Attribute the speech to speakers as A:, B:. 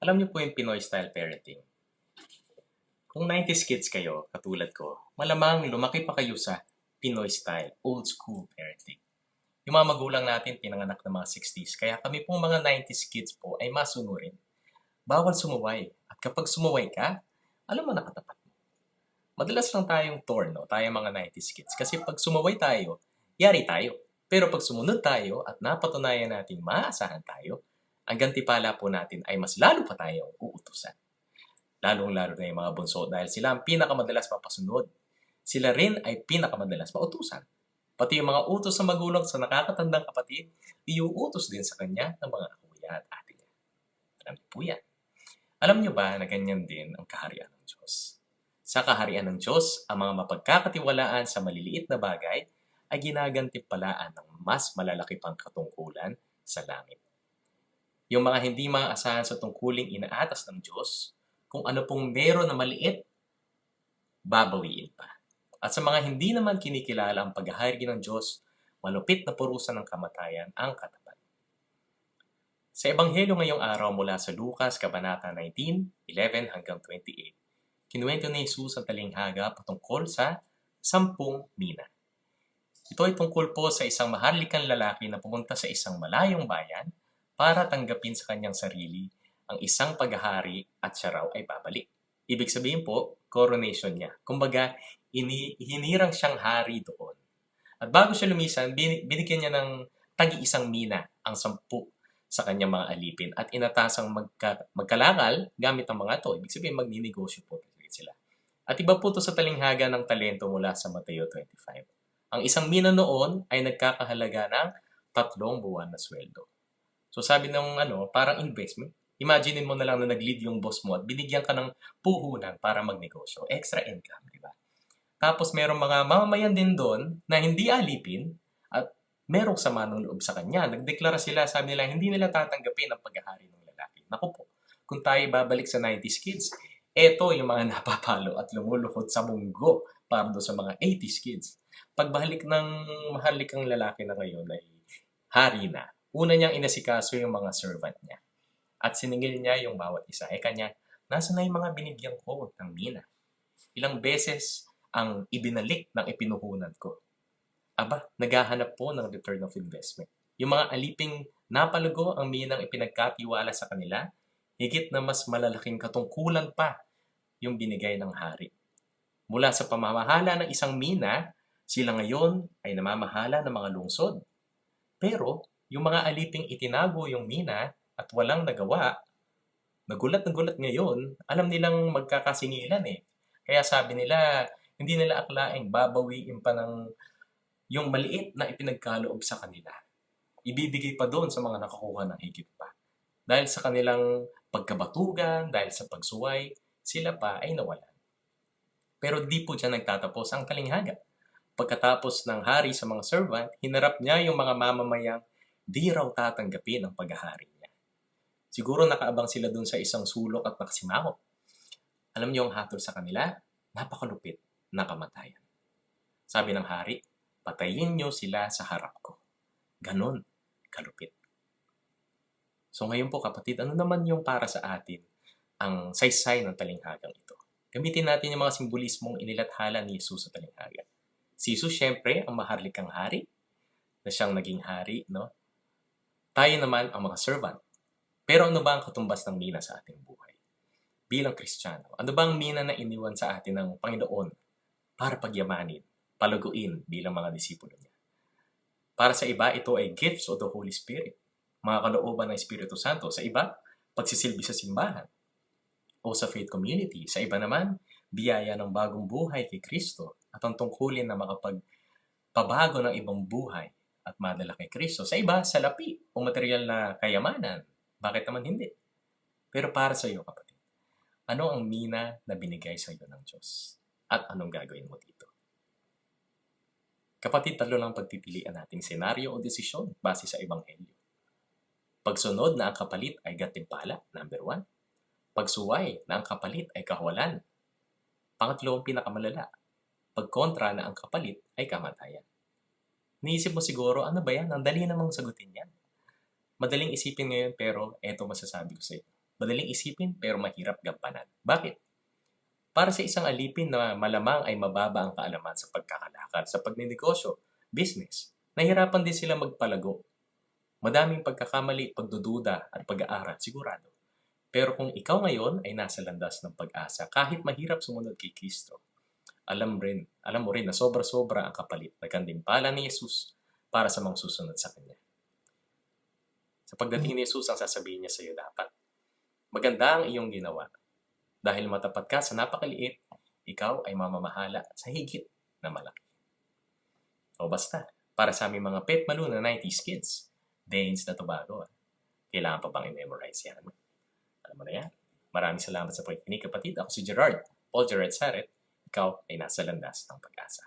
A: Alam niyo po yung Pinoy style parenting. Kung 90s kids kayo, katulad ko, malamang lumaki pa kayo sa Pinoy style, old school parenting. Yung mga magulang natin pinanganak ng mga 60s, kaya kami pong mga 90s kids po ay masunurin. Bawal sumuway. At kapag sumuway ka, alam mo nakatapat mo. Madalas lang tayong torn, no? tayong mga 90s kids. Kasi pag sumuway tayo, yari tayo. Pero pag sumunod tayo at napatunayan natin maasahan tayo, ang gantipala po natin ay mas lalo pa tayong uutusan. Lalong-lalo na yung mga bunso dahil sila ang pinakamadalas mapasunod. Sila rin ay pinakamadalas mautusan. Pati yung mga utos sa magulang sa nakakatandang kapatid, iuutos din sa kanya ng mga kuya at ate niya. Alam po yan. Alam niyo ba na ganyan din ang kaharian ng Diyos? Sa kaharian ng Diyos, ang mga mapagkakatiwalaan sa maliliit na bagay ay ginagantimpalaan ng mas malalaki pang katungkulan sa langit. Yung mga hindi maaasahan sa tungkuling inaatas ng Diyos, kung ano pong meron na maliit, babawiin pa. At sa mga hindi naman kinikilala ang paghahari ng Diyos, malupit na purusan ng kamatayan ang katapat. Sa Ebanghelyo ngayong araw mula sa Lucas, Kabanata 19, 11 hanggang 28, kinuwento ni Jesus ang talinghaga patungkol sa sampung mina. Ito ay tungkol po sa isang maharlikang lalaki na pumunta sa isang malayong bayan para tanggapin sa kanyang sarili ang isang paghahari at siya raw ay babalik. Ibig sabihin po, coronation niya. Kumbaga, ini hinirang siyang hari doon. At bago siya lumisan, bin, binigyan niya ng tagi-isang mina ang sampu sa kanyang mga alipin at inatasang magka, magkalakal gamit ang mga to. Ibig sabihin, magninegosyo po sila. At iba po to sa talinghaga ng talento mula sa Mateo 25. Ang isang mina noon ay nagkakahalaga ng tatlong buwan na sweldo. So sabi ng ano, parang investment. Imagine mo na lang na nag-lead yung boss mo at binigyan ka ng puhunan para magnegosyo. Extra income, di ba? Tapos merong mga mamamayan din doon na hindi alipin at merong sama ng loob sa kanya. Nagdeklara sila, sabi nila, hindi nila tatanggapin ang paghahari ng lalaki. Naku po, kung tayo babalik sa 90s kids, eto yung mga napapalo at lumuluhod sa munggo para doon sa mga 80s kids. Pagbalik ng mahalikang lalaki na ngayon ay hari na. Una niyang inasikaso yung mga servant niya. At siningil niya yung bawat isa. Eh kanya, nasa na yung mga binigyan ko ng mina? Ilang beses ang ibinalik ng ipinuhunan ko. Aba, naghahanap po ng return of investment. Yung mga aliping napalugo ang minang ipinagkatiwala sa kanila, higit na mas malalaking katungkulan pa yung binigay ng hari. Mula sa pamamahala ng isang mina, sila ngayon ay namamahala ng mga lungsod. Pero, yung mga aliping itinago yung mina at walang nagawa, nagulat na gulat ngayon, alam nilang magkakasingilan eh. Kaya sabi nila, hindi nila aklaing babawiin pa ng yung maliit na ipinagkaloob sa kanila. Ibibigay pa doon sa mga nakakuha ng higit pa. Dahil sa kanilang pagkabatugan, dahil sa pagsuway, sila pa ay nawalan. Pero di po dyan nagtatapos ang kalinghaga. Pagkatapos ng hari sa mga servant, hinarap niya yung mga mamamayang di raw tatanggapin ang paghahari niya. Siguro nakaabang sila dun sa isang sulok at nakasimangot. Alam niyo ang hatol sa kanila? Napakalupit na kamatayan. Sabi ng hari, patayin niyo sila sa harap ko. Ganon, kalupit. So ngayon po kapatid, ano naman yung para sa atin ang saysay ng talinghagang ito? Gamitin natin yung mga simbolismong inilathala ni Jesus sa talinghaga. Si Jesus, syempre, ang maharlikang hari na siyang naging hari, no? Tayo naman ang mga servant. Pero ano ba ang katumbas ng mina sa ating buhay? Bilang Kristiyano, ano ba ang mina na iniwan sa atin ng Panginoon para pagyamanin, palaguin bilang mga disipulo niya? Para sa iba, ito ay gifts of the Holy Spirit, mga kalooban ng Espiritu Santo. Sa iba, pagsisilbi sa simbahan o sa faith community. Sa iba naman, biyaya ng bagong buhay kay Kristo at ang tungkulin na makapagpabago ng ibang buhay at madala kay Kristo. Sa iba, salapi o material na kayamanan. Bakit naman hindi? Pero para sa iyo, kapatid, ano ang mina na binigay sa iyo ng Diyos? At anong gagawin mo dito? Kapatid, talo lang pagpipilian nating senaryo o desisyon base sa Ebanghelyo. Pagsunod na ang kapalit ay gatimpala, number one. Pagsuway na ang kapalit ay kahawalan. Pangatlo, ang pinakamalala. Pagkontra na ang kapalit ay kamatayan. Niisip mo siguro, ano ba yan? Ang dali namang sagutin yan. Madaling isipin ngayon pero eto masasabi ko sa iyo. Madaling isipin pero mahirap gampanan. Bakit? Para sa isang alipin na malamang ay mababa ang kaalaman sa pagkakalakal, sa pagninegosyo, business, nahirapan din sila magpalago. Madaming pagkakamali, pagdududa at pag-aaral, sigurado. Pero kung ikaw ngayon ay nasa landas ng pag-asa, kahit mahirap sumunod kay Kristo, alam rin, alam mo rin na sobra-sobra ang kapalit na gandimpala ni Jesus para sa mga susunod sa Kanya. Sa pagdating ni Jesus, ang sasabihin niya sa iyo dapat, maganda ang iyong ginawa. Dahil matapat ka sa napakaliit, ikaw ay mamamahala sa higit na malaki. O basta, para sa aming mga pet malu na 90s kids, Danes na Tobago, ah. kailangan pa bang i-memorize yan? Alam mo na yan. Maraming salamat sa pagkikinig kapatid. Ako si Gerard, Paul Gerard Saret. Ikaw ay nasa landas ng pag-asa.